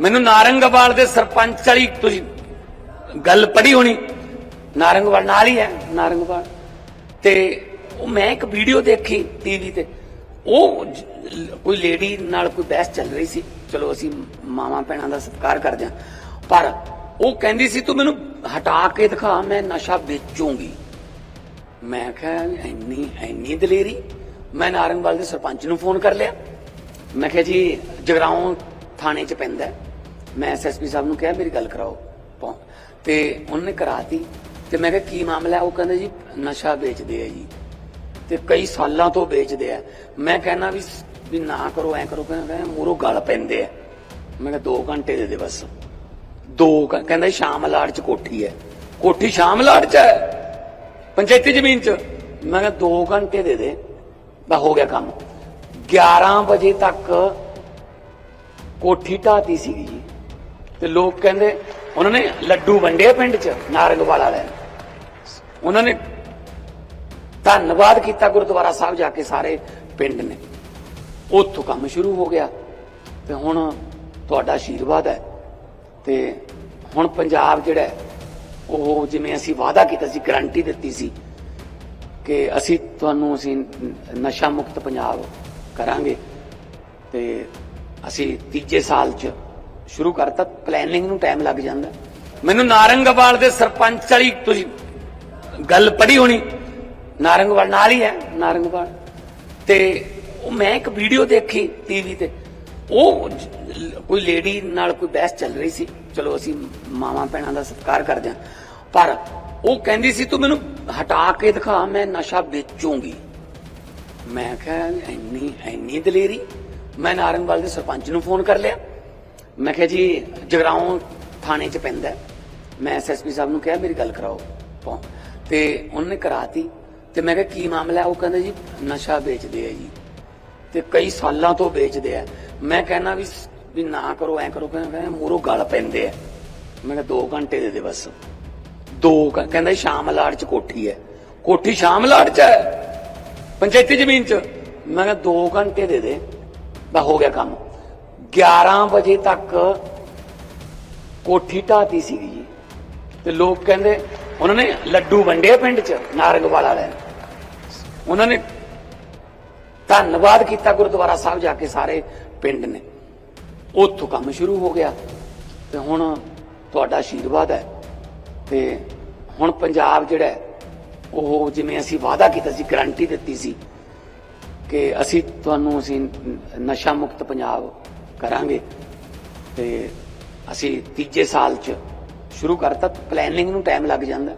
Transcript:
ਮੈਨੂੰ ਨਾਰੰਗਵਾਲ ਦੇ ਸਰਪੰਚ ਵਾਲੀ ਤੁਸੀਂ ਗੱਲ ਪੜ੍ਹੀ ਹੋਣੀ। ਨਾਰੰਗਵਾਲ ਨਾਲ ਹੀ ਹੈ, ਨਾਰੰਗਵਾਲ। ਤੇ ਉਹ ਮੈਂ ਇੱਕ ਵੀਡੀਓ ਦੇਖੀ ਟੀਵੀ ਤੇ। ਉਹ ਕੋਈ ਲੇਡੀ ਨਾਲ ਕੋਈ ਬਹਿਸ ਚੱਲ ਰਹੀ ਸੀ। ਚਲੋ ਅਸੀਂ ਮਾਵਾਂ ਭੈਣਾਂ ਦਾ ਸਤਿਕਾਰ ਕਰਦੇ ਹਾਂ। ਪਰ ਉਹ ਕਹਿੰਦੀ ਸੀ, ਤੂੰ ਮੈਨੂੰ ਹਟਾ ਕੇ ਦਿਖਾ, ਮੈਂ ਨਸ਼ਾ ਵੇਚੂੰਗੀ। ਮੈਂ ਕਿਹਾ, ਇੰਨੀ ਇੰਨੀ ਦਲੇਰੀ? ਮੈਂ ਨਾਰੰਗਵਾਲ ਦੇ ਸਰਪੰਚ ਨੂੰ ਫੋਨ ਕਰ ਲਿਆ। ਮੈਂ ਕਿਹਾ, ਜੀ, ਜਗਰਾਉਂ ਥਾਣੇ 'ਚ ਪੈਂਦਾ ਮੈਂ ਐਸਐਸਪੀ ਸਾਹਿਬ ਨੂੰ ਕਿਹਾ, ਮੇਰੀ ਗੱਲ ਕਰਾਓ। ਤੇ ਉਹਨੇ ਕਰਾਤੀ। ਤੇ ਮੈਂ ਕਿਹਾ, ਕੀ ਮਾਮਲਾ ਉਹ ਕਹਿੰਦੇ ਜੀ, ਨਸ਼ਾ ਵੇਚਦੇ ਆ ਜੀ। ਤੇ ਕਈ ਸਾਲਾਂ ਤੋਂ ਵੇਚਦੇ ਆ। ਮੈਂ ਕਹਿੰਦਾ ਵੀ ਵੀ ਨਾ ਕਰੋ, ਐ ਕਰੋ। ਕਹਿੰਦਾ ਮੂਰੋ ਗਲ ਪੈਂਦੇ ਆ। ਮੈਂ ਕਿਹਾ 2 ਘੰਟੇ ਦੇ ਦੇ ਬਸ। ਦੋ ਕਹਿੰਦਾ, ਸ਼ਾਮ ਲਾੜ ਚ ਕੋਠੀ ਹੈ। ਕੋਠੀ ਸ਼ਾਮ ਲਾੜ ਚ ਹੈ? ਪੰਚਾਇਤੀ ਜ਼ਮੀਨ ਚ? ਮੈਂ ਕਿਹਾ 2 ਘੰਟੇ ਦੇ ਦੇ। ਬਸ ਹੋ ਗਿਆ ਕੰਮ। 11 ਵਜੇ ਤੱਕ ਕੋਠੀ ਢਾਤੀ ਸੀਗੀ ਜੀ। ਤੇ ਲੋਕ ਕਹਿੰਦੇ, ਉਹਨਾਂ ਨੇ ਲੱਡੂ ਵੰਡੇ ਪਿੰਡ ਚ, ਨਾਰੰਗਵਾਲ ਵਾਲਿਆਂ ਨੇ ਉਹਨਾਂ ਨੇ ਧੰਨਵਾਦ ਕੀਤਾ ਗੁਰਦੁਆਰਾ ਸਾਹਿਬ ਜਾ ਕੇ ਸਾਰੇ ਪਿੰਡ ਨੇ। ਉੱਥੋਂ ਕੰਮ ਸ਼ੁਰੂ ਹੋ ਗਿਆ ਤੇ ਹੁਣ ਤੁਹਾਡਾ ਆਸ਼ੀਰਵਾਦ ਹੈ। ਤੇ ਹੁਣ ਪੰਜਾਬ ਜਿਹੜਾ ਉਹ ਜਿਵੇਂ ਅਸੀਂ ਵਾਅਦਾ ਕੀਤਾ ਸੀ, ਗਰੰਟੀ ਦਿੱਤੀ ਸੀ ਕਿ ਅਸੀਂ ਤੁਹਾਨੂੰ, ਅਸੀਂ ਨਸ਼ਾ ਮੁਕਤ ਪੰਜਾਬ ਕਰਾਂਗੇ ਤੇ ਅਸੀਂ ਤੀਜੇ ਸਾਲ 'ਚ ਸ਼ੁਰੂ ਕਰਤਾ ਪਲੈਨਿੰਗ ਨੂੰ ਟਾਈਮ ਲੱਗ ਜਾਂਦਾ। ਮੈਨੂੰ ਨਾਰੰਗਵਾਲ ਦੇ ਸਰਪੰਚ ਵਾਲੀ ਤੁਸੀਂ ਗੱਲ ਪੜ੍ਹੀ ਹੋਣੀ। ਨਾਰੰਗਵਾਲ ਨਾਲ ਹੀ ਹੈ, ਨਾਰੰਗਵਾਲ। ਤੇ ਉਹ ਮੈਂ ਇੱਕ ਵੀਡੀਓ ਦੇਖੀ ਟੀਵੀ ਤੇ। ਉਹ ਕੋਈ ਲੇਡੀ ਨਾਲ ਕੋਈ ਬਹਿਸ ਚੱਲ ਰਹੀ ਸੀ। ਚਲੋ ਅਸੀਂ ਮਾਵਾਂ ਭੈਣਾਂ ਦਾ ਸਤਿਕਾਰ ਕਰਦੇ ਹਾਂ। ਪਰ ਉਹ ਕਹਿੰਦੀ ਸੀ, ਤੂੰ ਮੈਨੂੰ ਹਟਾ ਕੇ ਦਿਖਾ, ਮੈਂ ਨਸ਼ਾ ਵੇਚੂੰਗੀ। ਮੈਂ ਕਿਹਾ, ਇੰਨੀ ਇੰਨੀ ਦਲੇਰੀ? ਮੈਂ ਨਾਰੰਗਵਾਲ ਦੇ ਸਰਪੰਚ ਨੂੰ ਫੋਨ ਕਰ ਲਿਆ। ਮੈਂ ਕਿਹਾ ਜੀ, ਜਗਰਾਉਂ ਥਾਣੇ 'ਚ ਪੈਂਦਾ ਹੈ। ਮੈਂ ਐਸਐਸਪੀ ਸਾਹਿਬ ਨੂੰ ਕਿਹਾ, ਮੇਰੀ ਗੱਲ ਕਰਾਓ। ਪਹੁੰ- ਤੇ ਉਹਨੇ ਕਰਾਤੀ। ਤੇ ਮੈਂ ਕਿਹਾ, ਕੀ ਮਾਮਲਾ ਉਹ ਕਹਿੰਦਾ ਜੀ, ਨਸ਼ਾ ਵੇਚਦੇ ਆ ਜੀ। ਤੇ ਕਈ ਸਾਲਾਂ ਤੋਂ ਵੇਚਦੇ ਆ। ਮੈਂ ਕਹਿੰਦਾ ਵੀ ਵੀ ਨਾ ਕਰੋ, ਐ ਕਰੋ। ਕਹਿੰਦਾ ਮੂਰੋ ਗਲ ਪੈਂਦੇ ਆ। ਮੈਂ ਕਿਹਾ 2 ਘੰਟੇ ਦੇ ਦੇ ਬਸ। ਦੋ ਕਹਿੰਦਾ ਸ਼ਾਮ ਲਾੜ ਚ ਕੋਠੀ ਹੈ। ਕੋਠੀ ਸ਼ਾਮ ਲਾੜ ਚ ਹੈ? ਪੰਚਾਇਤੀ ਜ਼ਮੀਨ ਚ? ਮੈਂ ਕਿਹਾ 2 ਘੰਟੇ ਦੇ ਦੇ। ਬਸ ਹੋ ਗਿਆ ਕੰਮ। 11 ਵਜੇ ਤੱਕ ਕੋਠੀ ਢਾਤੀ ਸੀਗੀ ਜੀ। ਤੇ ਲੋਕ ਕਹਿੰਦੇ, ਉਹਨਾਂ ਨੇ ਲੱਡੂ ਵੰਡੇ ਪਿੰਡ ਚ, ਨਾਰੰਗਵਾਲ ਵਾਲਿਆਂ ਉਹਨਾਂ ਨੇ ਧੰਨਵਾਦ ਕੀਤਾ ਗੁਰਦੁਆਰਾ ਸਾਹਿਬ ਜਾ ਕੇ ਸਾਰੇ ਪਿੰਡ ਨੇ। ਉੱਥੋਂ ਕੰਮ ਸ਼ੁਰੂ ਹੋ ਗਿਆ। ਤੇ ਹੁਣ ਤੁਹਾਡਾ ਆਸ਼ੀਰਵਾਦ ਹੈ। ਤੇ ਹੁਣ ਪੰਜਾਬ ਜਿਹੜਾ ਉਹ ਜਿਵੇਂ ਅਸੀਂ ਵਾਅਦਾ ਕੀਤਾ ਸੀ, ਗਰੰਟੀ ਦਿੱਤੀ ਸੀ ਕਿ ਅਸੀਂ ਤੁਹਾਨੂੰ ਅਸੀਂ ਨਸ਼ਾ ਮੁਕਤ ਪੰਜਾਬ ਕਰਾਂਗੇ। ਤੇ ਅਸੀਂ ਤੀਜੇ ਸਾਲ 'ਚ ਸ਼ੁਰੂ ਕਰਤਾ ਪਲੈਨਿੰਗ ਨੂੰ ਟਾਈਮ ਲੱਗ ਜਾਂਦਾ।